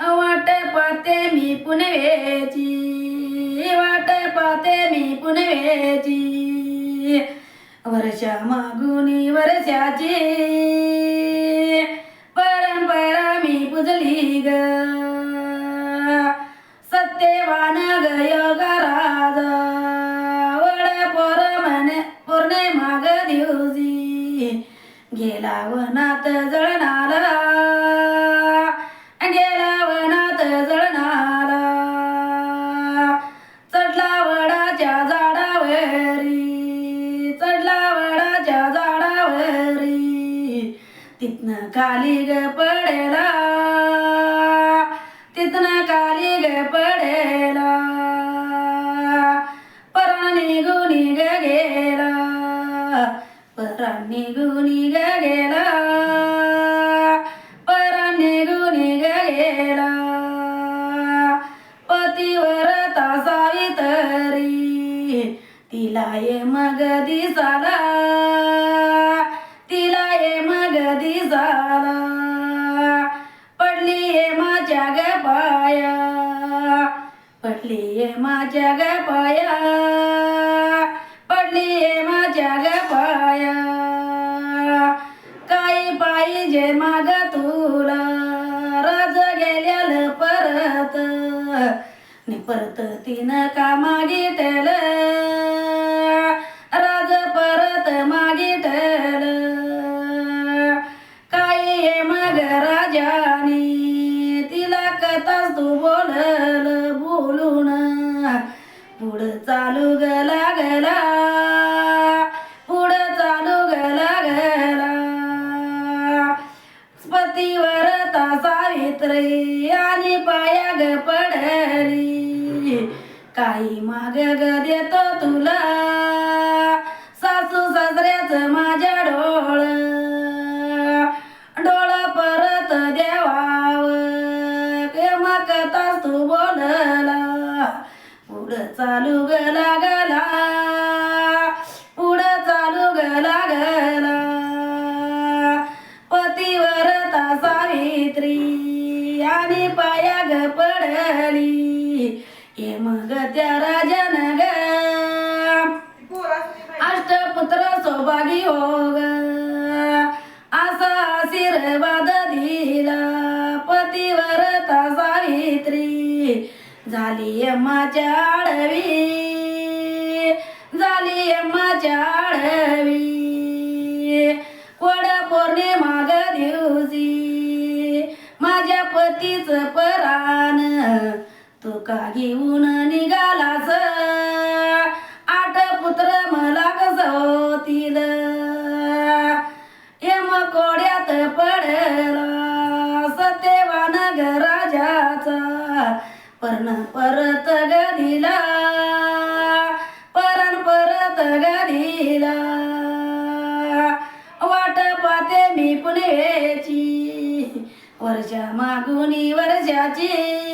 वाट पाहते मी पुनवेची वाट पाहते मी पुनवेची वर्षा मागुनी वर्षाची परंपरा मी पुजली ग. सत्यवान ग वड पोर म्हणे पोरणे माग गेला वनात जळणारा तिथनं खाली ग पडेला. तिथनं खाली ग पडेला. परा निघून ग गेला. परा निघून ग गेला. परा निघून ग गेला. पतिव्रता सावित्री तिला ये मग दिसाला. पडलीये माझ्या ग पाया पडलीये माझ्या ग पाया पडलीये माझ्या ग पाया काही पाहिजे माग तुला. राज गेल्याल परत. नि परत तिनं का मागितल? राज परत मागितल. काही हे मग राजानी. पुढं चालू ग लागला पुढं चालू ग लागला पतीवर सावित्री आणि पाया ग पडली. काही माग ग देतो तुला सासू सासऱ्याच माझ्या डोळ. डोळ परत देवाव केव्हा कथाच पुढं चालू ग लागला. पुढं चालू ग लागला. पतिव्रता सावित्री आणि पाया ग पडली. हे मग त्या राजन ग. झाली माझ्या आडवी. झाली अम्माच्या कोड वड पौर्णिमा ग दिवशी माझ्या पतीच परान तुका घेऊन निघालास? आठ पुत्र मला कसवतील होतील यम कोड्यात पडला. पर्ण परत गदिला परण परत गदिला वाट पाते मी पुणेची वर्षा मागुनी वर्षाची